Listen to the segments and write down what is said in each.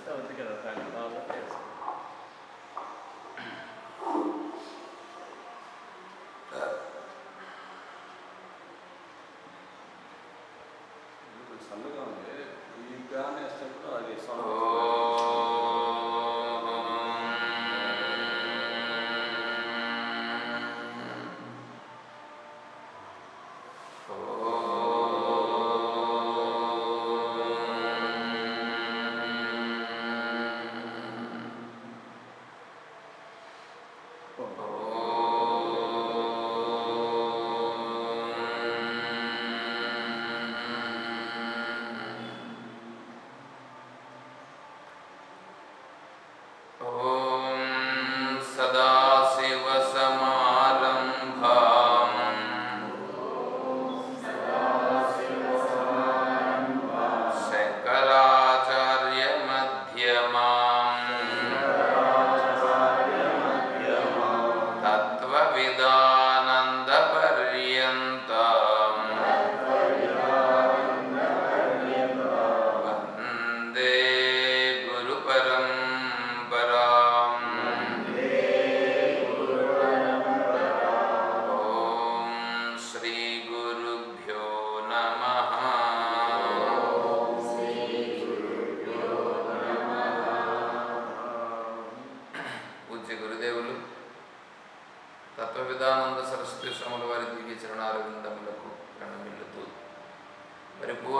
చేస్తే అవుతుంది కదా ఫ్యాన్ కావాలంటే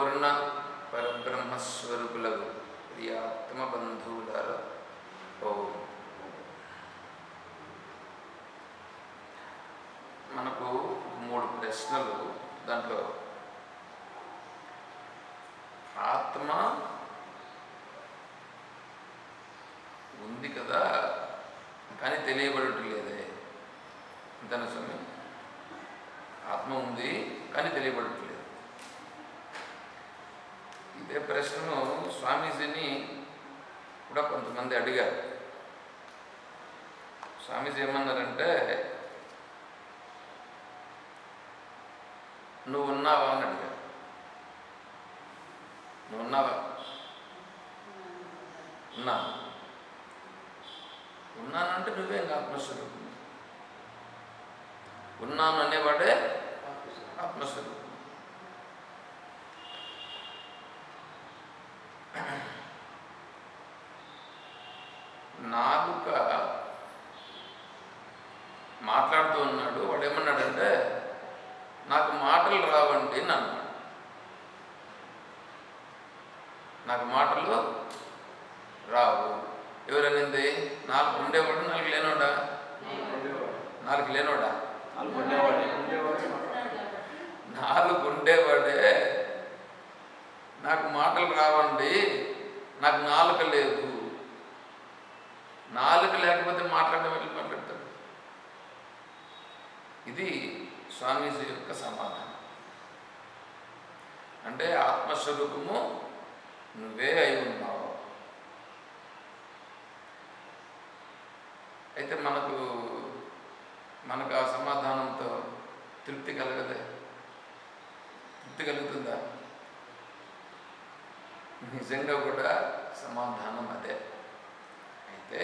పూర్ణ పరబ్రహ్మస్వరూపులకు ప్రియాత్మ బంధువుల ఓ మనకు మూడు ప్రశ్నలు. దాంట్లో ఆత్మ ఉంది కదా కానీ తెలియబడటం లేదే అంతేనా స్వామి ఆత్మ ఉంది కానీ తెలియబడటం లేదు ఇదే ప్రశ్నను స్వామీజీని కూడా కొంతమంది అడిగారు. స్వామీజీ ఏమన్నారంటే నువ్వు ఉన్నావా? అని అడిగారు. నువ్వు ఉన్నావా? ఉన్నా. ఉన్నానంటే నువ్వేం ఆత్మస్వరూపం ఉన్నాను అనేవాడే ఆత్మస్వరూపం నాలుక మాట్లాడుతూ ఉన్నాడు. వాడు ఏమన్నాడంటే నాకు మాటలు రావండి అని అన్నాడు. నాకు మాటలు రావు. ఎవరనింది? నాలుగు ఉండేవాడు నాలుగు లేనోడా? నాలుగు లేనోడా? నాలుగు ఉండేవాడే. నాకు మాటలు రావండి నాకు నాలుక లేదు. నాలుక లేకపోతే మాట్లాడడం ఎట్లా మాట్లాడతాడు ఇది స్వామీజీ యొక్క సమాధానం. అంటే ఆత్మస్వరూపము నువ్వే అయి ఉన్నావు. అయితే మనకు మనకు ఆ సమాధానంతో తృప్తి కలగదే? తృప్తి కలుగుతుందా? నిజంగా కూడా సమాధానం అదే. అయితే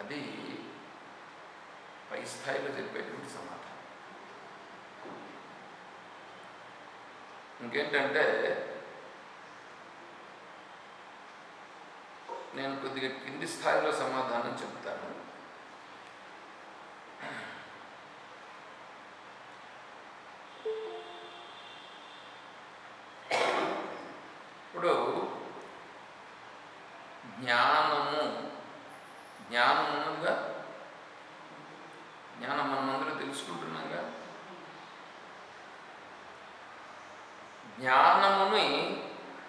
అది పై స్థాయిలో చెప్పేటువంటి సమాధానం. ఇంకేంటంటే నేను కొద్దిగా కింది స్థాయిలో సమాధానం చెప్తాను ఇప్పుడు జ్ఞానము జ్ఞానం ఉన్నదిగా జ్ఞానం మనం అందరూ తెలుసుకుంటున్నాగా జ్ఞానముని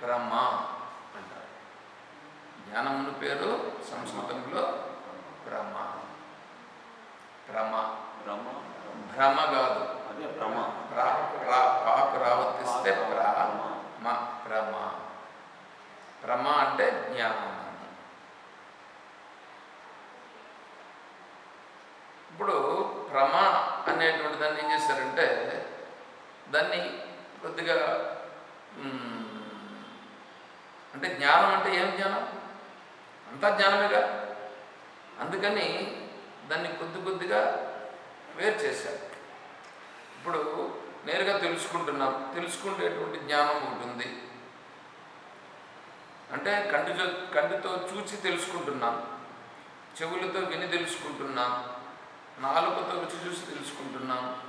బ్రహ్మ అంటారు. జ్ఞానముని పేరు సంస్కృతంలో బ్రహ్మ. భ్రమ బ్రహ్మ. భ్రమ కాదు. భ్రమ పాకు రావర్తిస్తే ప్రా మ భ్రమ భ్రమ అంటే జ్ఞానం. ఇప్పుడు భ్రమ అనేటువంటి దాన్ని ఏం చేశారంటే దాన్ని కొద్దిగా అంటే జ్ఞానం అంటే ఏం జ్ఞానం? అంతా జ్ఞానమేగా? అందుకని దాన్ని కొద్ది కొద్దిగా వేరు చేశారు. ఇప్పుడు నేరుగా తెలుసుకుంటున్నాం. తెలుసుకునేటువంటి జ్ఞానం ఉంటుంది అంటే కంటి కంటితో చూసి తెలుసుకుంటున్నాం. చెవులతో విని తెలుసుకుంటున్నాం. నాలుకతో రుచి చూసి తెలుసుకుంటున్నాం.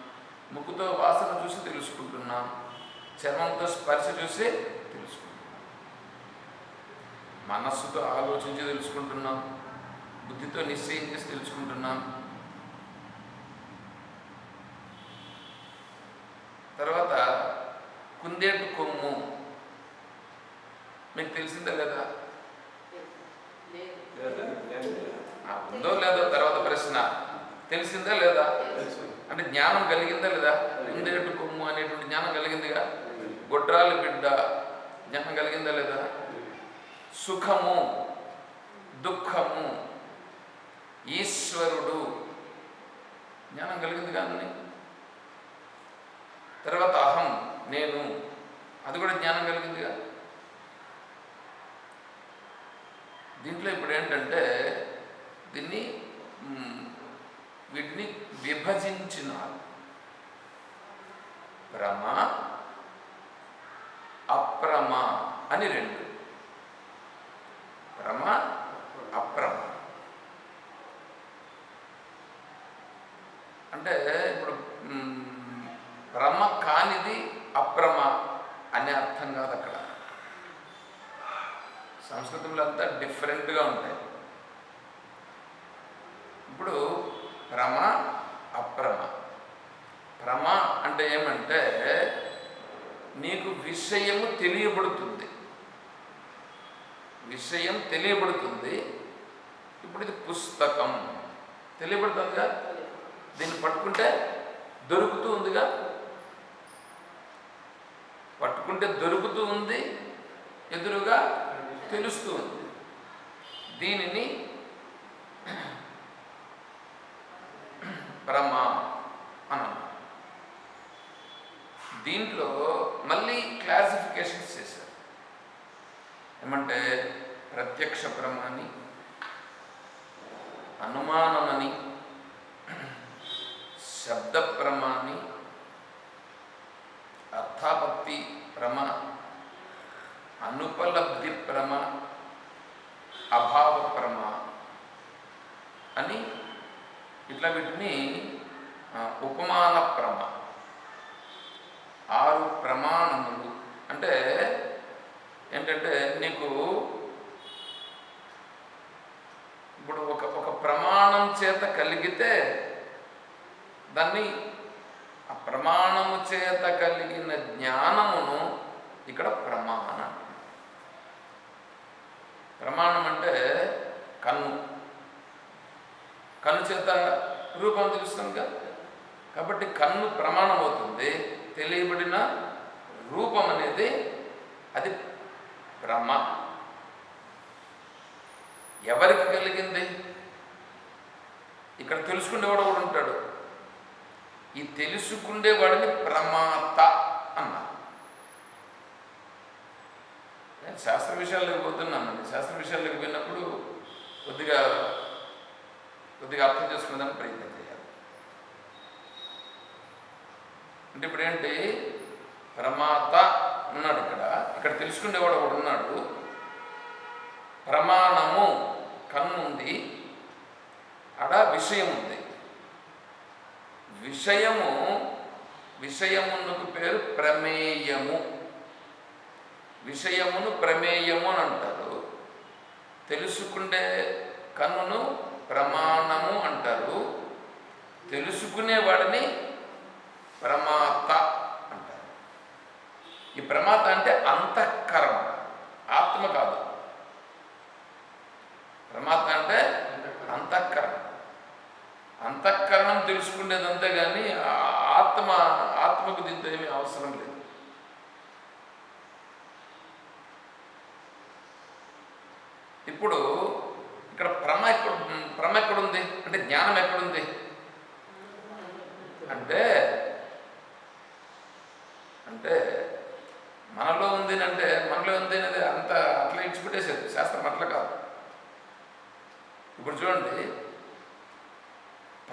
ముక్కుతో వాసన చూసి తెలుసుకుంటున్నాం. చర్మంతో స్పర్శ చూసి తెలుసుకుంటున్నాం మనస్సుతో ఆలోచించి తెలుసుకుంటున్నాం. బుద్ధితో నిశ్చయం చేసి తెలుసుకుంటున్నాం. తర్వాత కుందేటు కొమ్ము. మీకు తెలిసిందే లేదా. ఉందో లేదో తర్వాత ప్రశ్న. తెలిసిందా లేదా? అంటే జ్ఞానం కలిగిందా లేదా? కుందేటు కొమ్ము అనేటువంటి జ్ఞానం కలిగిందిగా? గొడ్రాలి బిడ్డ జ్ఞానం కలిగిందా లేదా? సుఖము దుఃఖము ఈశ్వరుడు జ్ఞానం కలిగింది కానీ తర్వాత అహం నేను అది కూడా జ్ఞానం కలిగిందిగా. దీంట్లో ఇప్పుడు ఏంటంటే దీన్ని వీటిని విభజించినారు. భ్రమ అప్రమ అని రెండు. భ్రమ అప్రమ. అంటే ఇప్పుడు మ్, భ్రమ కానిది అప్రమ అనే అర్థం కాదు అక్కడ. సంస్కృతంలో అంతా డిఫరెంట్గా ఉంటాయి. ఇప్పుడు భ్రమ అప్రమ. భ్రమ అంటే ఏమంటే నీకు విషయము తెలియబడుతుంది. విషయం తెలియబడుతుంది. ఇప్పుడు ఇది పుస్తకం. తెలియబడుతుందిగా? దీన్ని పట్టుకుంటే దొరుకుతూ ఉందిగా? పట్టుకుంటే దొరుకుతూ ఉంది ఎదురుగా తెలుస్తూ ఉంది. దీనిని భ్రమ అన్నాను దీంట్లో మళ్ళీ క్లాసిఫికేషన్స్ చేశారు. ఏమంటే ప్రత్యక్ష ప్రమాణి అనుమానమని శబ్ద ప్రమాణి అర్థాపత్తి భ్రమ అనుపలబ్ధి భ్రమ అభావ భ్రమ అని ఇట్లా వీటిని ఉపమాన భ్రమ ఆరు ప్రమాణములు. అంటే ఏంటంటే నీకు ఇప్పుడు ఒక ఒక ప్రమాణం చేత కలిగితే దాన్ని ఆ ప్రమాణము చేత కలిగిన జ్ఞానమును ఇక్కడ ప్రమాణ ప్రమాణం అంటే కన్ను. కన్ను చేత రూపం తెలుస్తుంది కదా? కాబట్టి కన్ను ప్రమాణం అవుతుంది తెలియబడిన రూపం అనేది అది భ్రమ ఎవరికి కలిగింది? ఇక్కడ తెలుసుకునేవాడు కూడా ఉంటాడు. ఈ తెలుసుకునేవాడిని ప్రమాత అన్నారు. నేను శాస్త్ర విషయాల్లోకి పోతున్నానండి శాస్త్ర విషయాల్లోకి పోయినప్పుడు కొద్దిగా కొద్దిగా అర్థం చేసుకునేదాన్ని ప్రయత్నం అంటే ఇప్పుడు ఏంటి ప్రమాత ఉన్నాడు ఇక్కడ. ఇక్కడ తెలుసుకునేవాడు ఒకడు ఉన్నాడు. ప్రమాణము కన్ను ఉంది విషయం ఉంది విషయము విషయమునకు పేరు ప్రమేయము. విషయమును ప్రమేయము అని అంటారు. తెలుసుకునే కన్నును ప్రమాణము అంటారు. తెలుసుకునేవాడిని ప్రమాత అంటారు. ఈ ప్రమాత అంటే అంతఃకరణ ఆత్మ కాదు. ప్రమాత అంటే అంతఃకరణ. అంతఃకరణం తెలుసుకునేది అంతే కానీ ఆత్మ ఆత్మకు దీంతో ఏమీ అవసరం లేదు. ఇప్పుడు ఇక్కడ ప్రమ ఎక్కడ ప్రమ ఎక్కడుంది? అంటే జ్ఞానం ఎక్కడుంది? అంటే అంటే మనలో ఉంది ఉంది అని అంటే మనలో ఉంది అనేది అంత అట్లా ఇచ్చిపెట్టేసేది శాస్త్రం అట్లా కాదు ఇప్పుడు చూడండి.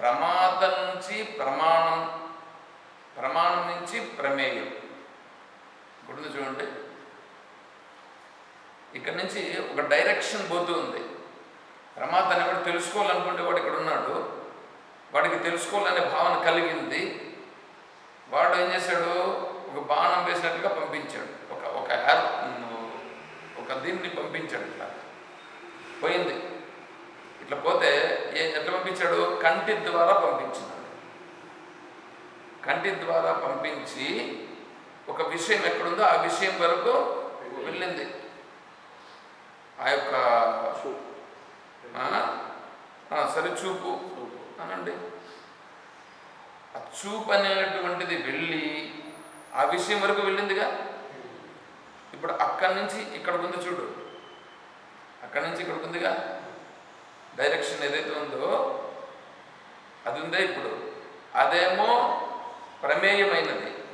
ప్రమాదం నుంచి ప్రమాణం ప్రమాణం నుంచి ప్రమేయం. గుర్తు చూడండి. ఇక్కడ నుంచి ఒక డైరెక్షన్ పోతూ ఉంది. ప్రమాదాన్ని కూడా తెలుసుకోవాలనుకుంటే వాడు ఇక్కడ ఉన్నాడు. వాడికి తెలుసుకోవాలనే భావన కలిగింది. వాడు ఏం చేశాడు? ఒక బాణం వేసినట్టుగా పంపించాడు. ఒక ఒక ఒక దీన్ని పంపించాడు ఇట్లా పోయింది ఇట్లా పోతే ఏ ఎట్లా పంపించాడు కంటి ద్వారా పంపించినాడు కంటి ద్వారా పంపించి ఒక విషయం ఎక్కడుందో ఆ విషయం వరకు వెళ్ళింది. ఆ యొక్క ఆ, ఆ, సరే చూపు. అనండి. ఆ చూపు అనేటువంటిది వెళ్ళి ఆ విషయం వరకు వెళ్ళిందిగా? ఇప్పుడు అక్కడి నుంచి ఇక్కడికి ఉంది చూడు. అక్కడి నుంచి ఇక్కడికి ఉందిగా? డైరెక్షన్ ఏదైతే ఉందో అది ఉందే ఇప్పుడు. అదేమో ప్రమేయమైనది.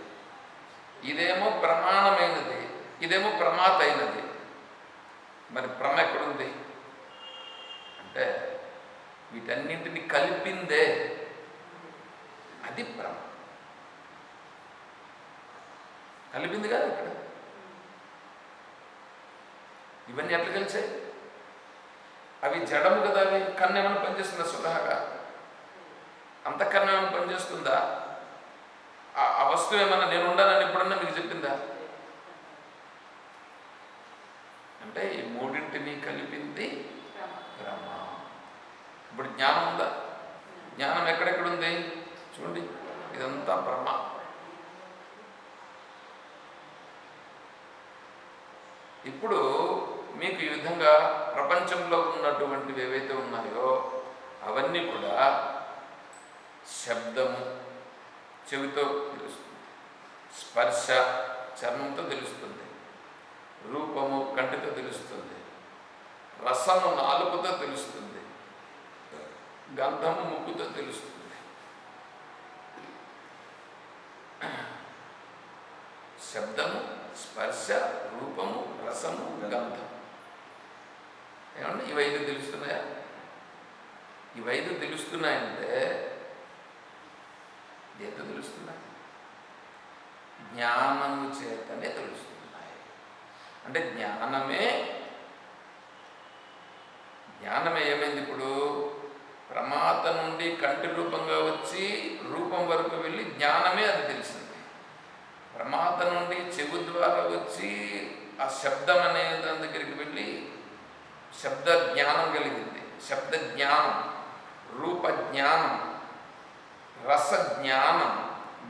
ఇదేమో ప్రమాణమైనది. ఇదేమో ప్రమాత అయినది మరి ప్రమ ఎక్కడుంది? అంటే వీటన్నింటిని కలిపిందే అది భ్రమ. కలిపింది కదా ఇక్కడ. ఇవన్నీ ఎట్లా కలిసాయి? అవి జడము కదా అవి. కన్ను ఏమైనా పనిచేస్తుందా స్వతహాగా అంతకన్నా ఏమైనా పనిచేస్తుందా? ఆ ఆ వస్తువు ఏమన్నా నేను ఉండాలని ఎప్పుడన్నా మీకు చెప్పిందా? అంటే ఈ మూడింటిని కలిపింది బ్రహ్మ. ఇప్పుడు జ్ఞానం ఉందా? జ్ఞానం ఎక్కడెక్కడ ఉంది చూడండి ఇదంతా బ్రహ్మ. ఇప్పుడు మీకు ఈ విధంగా ప్రపంచంలో ఉన్నటువంటివి ఏవైతే ఉన్నాయో అవన్నీ కూడా శబ్దము చెవితో తెలుస్తుంది. స్పర్శ చర్మంతో తెలుస్తుంది. రూపము కంటితో తెలుస్తుంది. రసము నాలుగుతో తెలుస్తుంది. గంధము ముక్కుతో తెలుస్తుంది. శబ్దము స్పర్శ రూపము రసము గంధం ఏమంటే ఇవి తెలుస్తున్నాయా? ఇవి తెలుస్తున్నాయంటే దేంతో తెలుస్తున్నాయి జ్ఞానము చేతనే తెలుస్తున్నాయి అంటే జ్ఞానమే జ్ఞానమే ఏమైంది ఇప్పుడు? ప్రమాత నుండి కంటి రూపంగా వచ్చి రూపం వరకు వెళ్ళి జ్ఞానమే అది తెలిసింది. ప్రమాత నుండి చెవు ద్వారా వచ్చి ఆ శబ్దం అనే దాని దగ్గరికి వెళ్ళి శబ్ద జ్ఞానం కలిగింది. శబ్ద జ్ఞానం రూప జ్ఞానం. రస జ్ఞానం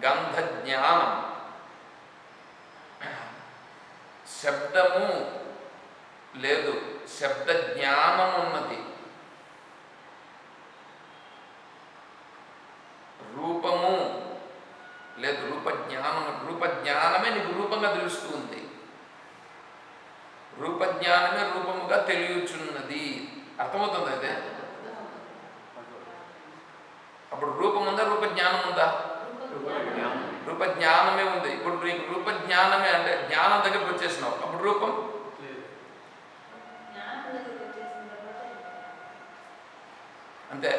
గంధ జ్ఞానం శబ్దము లేదు శబ్ద జ్ఞానం ఉన్నది రూపము లేదు రూప రూపజ్ఞానమే రూప జ్ఞానమే నీకు రూపంగా తెలుస్తూ ఉంది రూప జ్ఞానమే రూపముగా తెలియచున్నది. అర్థమవుతుంది అదే అప్పుడు రూపం ఉందా రూప జ్ఞానం ఉందా? రూప జ్ఞానమే ఉంది. ఇప్పుడు నీకు రూప జ్ఞానమే అంటే జ్ఞానం దగ్గరకు వచ్చేసినావు. అప్పుడు రూపం? అంతే.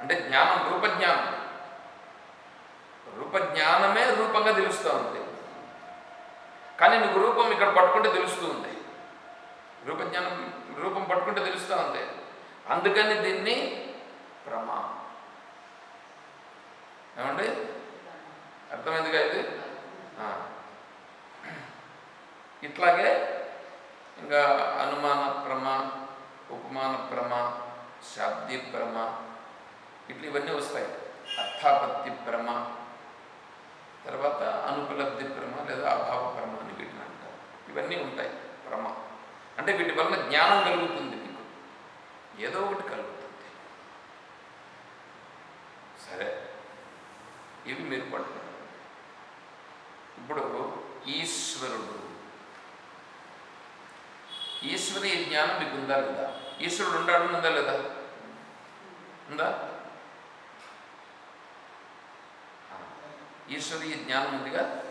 అంటే జ్ఞానం రూప జ్ఞానం రూప జ్ఞానమే రూపంగా తెలుస్తూ ఉంది కానీ నీకు రూపం ఇక్కడ పట్టుకుంటే తెలుస్తూ ఉంది రూపజ్ఞానం రూపం పట్టుకుంటే తెలుస్తూ ఉంది అందుకని దీన్ని ప్రమాణం. ఏమండి? అర్థమైందిగా ఇది? ఇట్లాగే ఇంకా అనుమాన ప్రమ ఉపమాన ప్రమ శాబ్ది ప్రమ ఇట్లా ఇవన్నీ వస్తాయి. అర్థాపత్తి ప్రమ తర్వాత అనుపలబ్ధి భ్రమ లేదా అభావ భ్రమ అని వీటిని అంటారు. ఇవన్నీ ఉంటాయి భ్రమ అంటే వీటి వలన జ్ఞానం కలుగుతుంది మీకు. ఏదో ఒకటి కలుగుతుంది. ఇవి మీరు పట్టుకోండి. ఇప్పుడు ఈశ్వరుడు. ఈశ్వరీయ జ్ఞానం మీకు ఉందా లేదా? ఈశ్వరుడు ఉండాడు ఉందా లేదా? ఉందా? ఈశ్వరీయ జ్ఞానం ఉందిగా.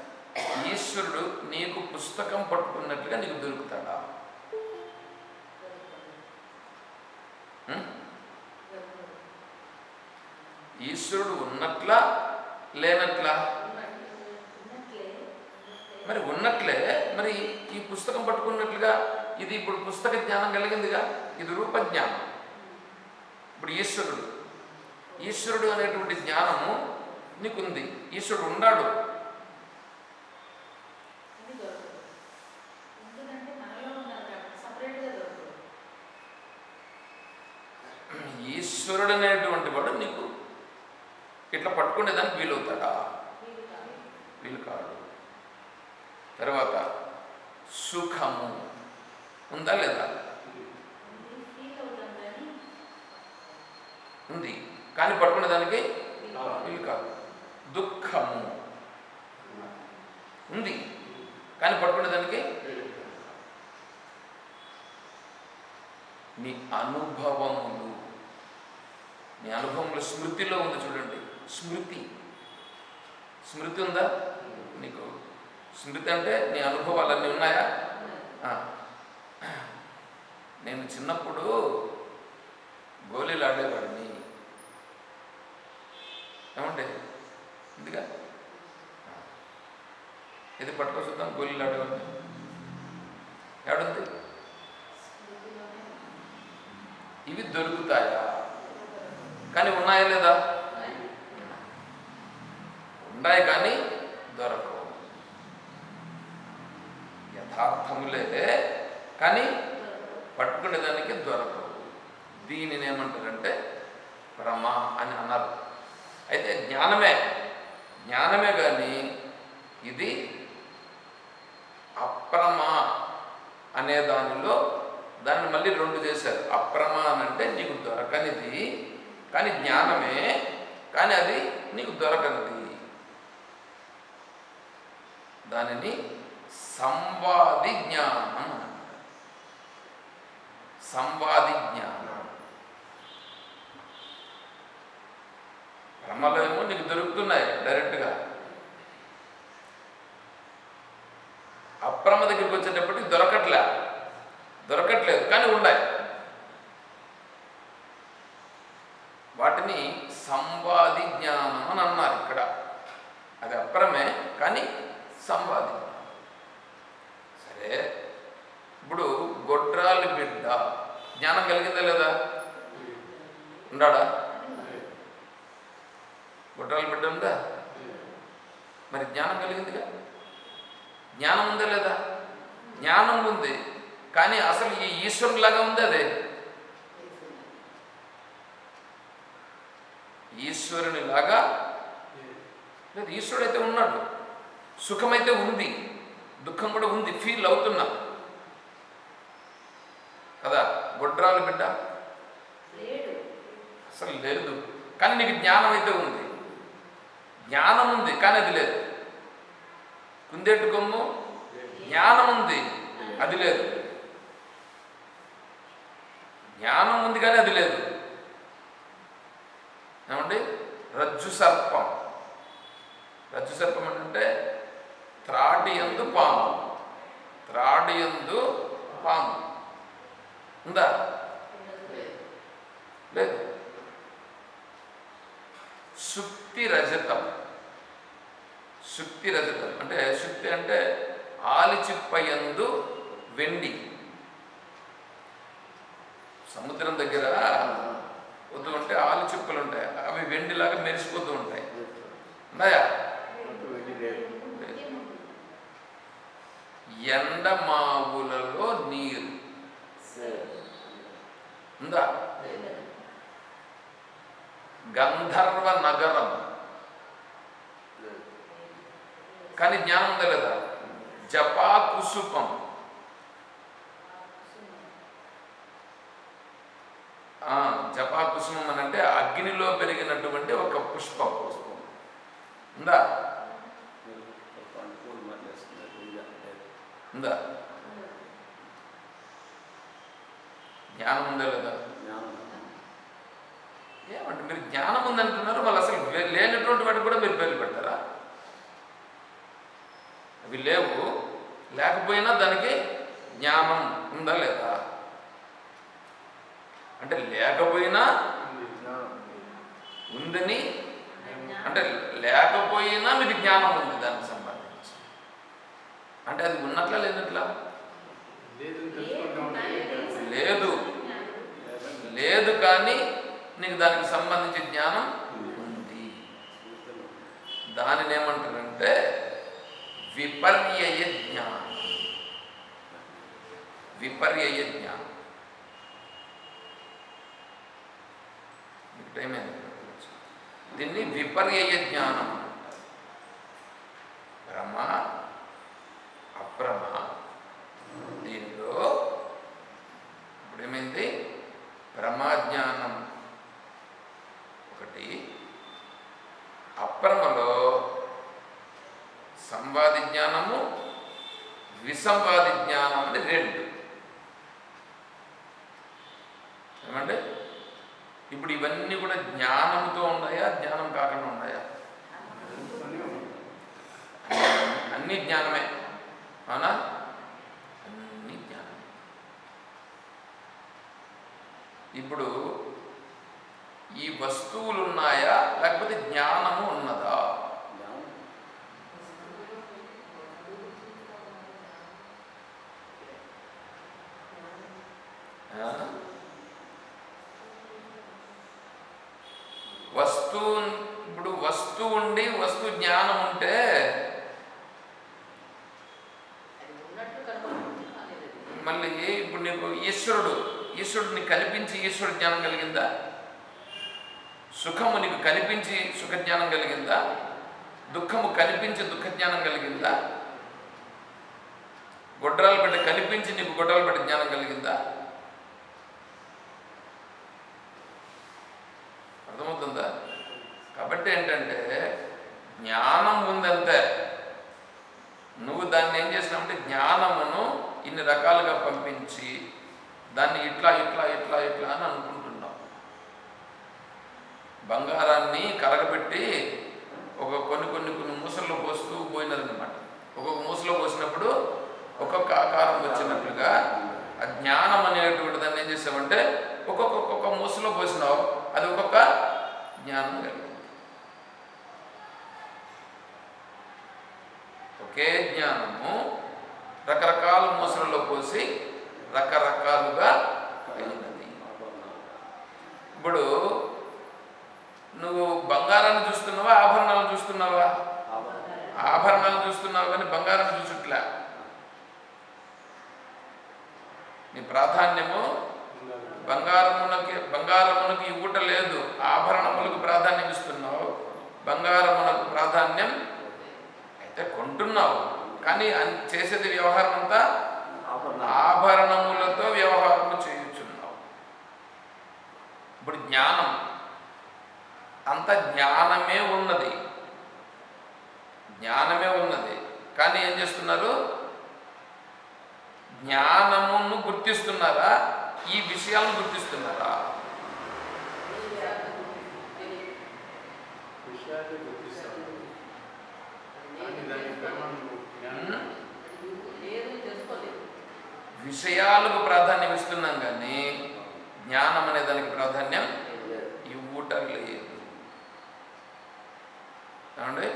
ఈశ్వరుడు నీకు పుస్తకం పట్టుకున్నట్లుగా నీకు దొరుకుతాడా? ఈశ్వరుడు ఉన్నట్లా లేనట్లా? మరి ఉన్నట్లే మరి ఈ పుస్తకం పట్టుకున్నట్లుగా ఇది ఇప్పుడు పుస్తక జ్ఞానం కలిగిందిగా? ఇది రూపజ్ఞానం. ఇప్పుడు ఈశ్వరుడు. ఈశ్వరుడు అనేటువంటి జ్ఞానము నీకుంది. ఈశ్వరుడు ఉన్నాడు ఎందుకంటే మనలో ఉన్నారు కాబట్టి సపరేట్గా దొరకదు ఈశ్వరుడు అనేటువంటి వాడు నీకు ఇట్లా పట్టుకునేదానికి వీలవుతాడా? వీలు కాదు వీలు కాడు తర్వాత సుఖము ఉందా లేదా? ఉంది. కానీ పట్టుకునేదానికి వీలు కాదు దుఃఖము ఉంది. కానీ పట్టుకునేదానికి నీ అనుభవములు నీ అనుభవములు స్మృతిలో ఉంది చూడండి. స్మృతి. స్మృతి ఉందా? నీకు స్మృతి అంటే నీ అనుభవాలన్నీ ఉన్నాయా? ఆ. నేను చిన్నప్పుడు గోళీలు ఆడేవాడిని ఏమండి ఇందుగా ఇది పట్టుకో చూద్దాం గోళీలు ఆడేవాడిని ఏడుంది ఇవి దొరుకుతాయా? కానీ ఉన్నాయా లేదా? ఉంటాయి కానీ దొరకవు. యథార్థములే కానీ పట్టుకునే పట్టుకునేదానికి దొరకవు. దీనిని ఏమంటారంటే భ్రమ అని అన్నారు. అయితే జ్ఞానమే జ్ఞానమే కానీ ఇది అప్రమ అనే దానిలో దాన్ని మళ్ళీ రెండు చేశారు. అప్రమ అని అంటే నీకు దొరకనిది కానీ జ్ఞానమే కానీ అది నీకు దొరకనిది. దానిని సంవాది జ్ఞానం సంవాది జ్ఞానం. భ్రమలో ఏమో నీకు దొరుకుతున్నాయి డైరెక్ట్గా. అప్రమ దగ్గరికి వచ్చేటప్పటికి దొరకట్లే. దొరకట్లేదు కానీ ఉన్నాయి వాటిని సంవాది జ్ఞానం అని అన్నారు ఇక్కడ అది అప్రమే కానీ సంవాది జ్ఞానం. సరే ఇప్పుడు గొడ్రాలి బిడ్డ జ్ఞానం కలిగిందా లేదా ఉన్నాడా గొడ్రాలి బిడ్డ ఉందా మరి జ్ఞానం కలిగిందిగా జ్ఞానం ఉందా లేదా? జ్ఞానం ఉంది. కానీ అసలు ఈ ఈశ్వరులాగా ఉంది అదే. ఈశ్వరుని లాగా లేదు ఈశ్వరుడు అయితే ఉన్నాడు. సుఖమైతే ఉంది. దుఃఖం కూడా ఉంది. ఫీల్ అవుతున్నా. కదా గొడ్రాలు బిడ్డ? అసలు లేదు. కానీ నీకు జ్ఞానం అయితే ఉంది. జ్ఞానం ఉంది కానీ అది లేదు. కుందేటి కొమ్ము? జ్ఞానం ఉంది. అది లేదు. జ్ఞానం ఉంది కానీ అది లేదు. ఏమండి? రజ్జు సర్పం. రజ్జు సర్పం ఏంటంటే త్రాటి ఎందు పాము. త్రాటి ఎందు పాము. ఉందా? లేదు. సుక్తి రజతం. సుక్తి రజతం. అంటే సుక్తి అంటే ఆలిచిప్పయందు వెండి. సముద్రం దగ్గర వద్దు ఉంటే ఆలిచిప్పలు ఉంటాయి. అవి వెండిలాగా మెరిసిపోతూ ఉంటాయి. ఉన్నాయా? ఎండమావులలో నీరు. ఉందా? గంధర్వ నగరం. కానీ జ్ఞానం ఉందా లేదా జపా కుసుపం. ఆ, జపా కుసుమం అని అంటే అగ్నిలో పెరిగినటువంటి ఒక పుష్పం. ఉందా? ఉందా? జ్ఞానం ఉందా లేదా జ్ఞానం ఏమంటే మీరు జ్ఞానం ఉందంటున్నారు వాళ్ళు అసలు లేనటువంటి వాటికి కూడా మీరు పేర్లు పెడతారా? అవి లేవు. లేకపోయినా దానికి జ్ఞానం ఉందా లేదా? అంటే లేకపోయినా ఉందని అంటే లేకపోయినా మీకు జ్ఞానం ఉంది దానికి సంబంధించి. అంటే అది ఉన్నట్లా లేనట్లా? లేదు లేదు కానీ నీకు దానికి సంబంధించి జ్ఞానం ఉంది. దానిని ఏమంటారంటే విపర్యయ జ్ఞానం విపర్యయ జ్ఞానం టైం దీన్ని విపర్యయ జ్ఞానం భ్రమ అప్రమ దీనిలో ఇప్పుడు ఏమైంది భ్రమాజ్ఞానం ఒకటి అప్రమలో సంవాది జ్ఞానము విసంవాది జ్ఞానం అని రెండు. ఏమంటే ఇప్పుడు ఇవన్నీ కూడా జ్ఞానంతో ఉన్నాయా జ్ఞానం కాకుండా ఉన్నాయా? అన్ని జ్ఞానమే. అవునా? అన్ని జ్ఞానం ఇప్పుడు ఈ వస్తువులు ఉన్నాయా లేకపోతే జ్ఞానము ఉన్నదా జ్ఞానం ఆ? వస్తువు ఇప్పుడు వస్తువు ఉండి వస్తు జ్ఞానం ఉంటే మళ్ళీ ఇప్పుడు నీకు ఈశ్వరుడు ఈశ్వరుడిని కల్పించి ఈశ్వర జ్ఞానం కలిగిందా? సుఖము నీకు కనిపించి సుఖ జ్ఞానం కలిగిందా? దుఃఖము కల్పించి దుఃఖ జ్ఞానం కలిగిందా? గొడ్రాల బిడ్డ కనిపించి నీకు గొడ్రాల బిడ్డ జ్ఞానం కలిగిందా అర్థమవుతుందా కాబట్టి ఏంటంటే జ్ఞానం ఉందంతే నువ్వు దాన్ని ఏం చేసినావంటే జ్ఞానమును ఇన్ని రకాలుగా పంపించి దాన్ని ఇట్లా ఇట్లా ఇట్లా ఇట్లా అని అనుకుంటున్నావు బంగారాన్ని కరగబెట్టి ఒక కొన్ని కొన్ని కొన్ని మూసల్లో పోస్తూ పోయినదన్నమాట ఒక్కొక్క మూసలో పోసినప్పుడు ఒక్కొక్క ఆకారం వచ్చినట్లుగా ఆ జ్ఞానం అనేటువంటి దాన్ని ఏం చేసామంటే ఒక్కొక్క ఒక్కొక్క పోసినావు అది ఒక్కొక్క జ్ఞానం కలుగుతుంది ఒకే జ్ఞానము రకరకాల మూసలలో పోసి రకరకాలుగా కలిగినది. ఇప్పుడు నువ్వు బంగారాన్ని చూస్తున్నావా ఆభరణాలను చూస్తున్నావా? ఆభరణాలు చూస్తున్నావు కానీ బంగారం చూసుట్లా నీ ప్రాధాన్యత బంగారమునకి బంగారమునకు ఇవ్వట లేదు ఆభరణములకు ప్రాధాన్యం ఇస్తున్నావు బంగారమునకు ప్రాధాన్యం అయితే కొంటున్నావు కానీ చేసేది వ్యవహారం అంతా ఆభరణములతో వ్యవహారము చేయుచున్నావు. ఇప్పుడు జ్ఞానం. అంత జ్ఞానమే ఉన్నది. జ్ఞానమే ఉన్నది. కానీ ఏం చేస్తున్నారు? జ్ఞానమును గుర్తిస్తున్నారా? ఈ విషయాలను గుర్తిస్తున్నారా? విషయాన్ని విషయాలకు ప్రాధాన్యం ఇస్తున్నాం కానీ జ్ఞానం అనే దానికి ప్రాధాన్యం ఇవ్వటం లేదు. ఏమండి?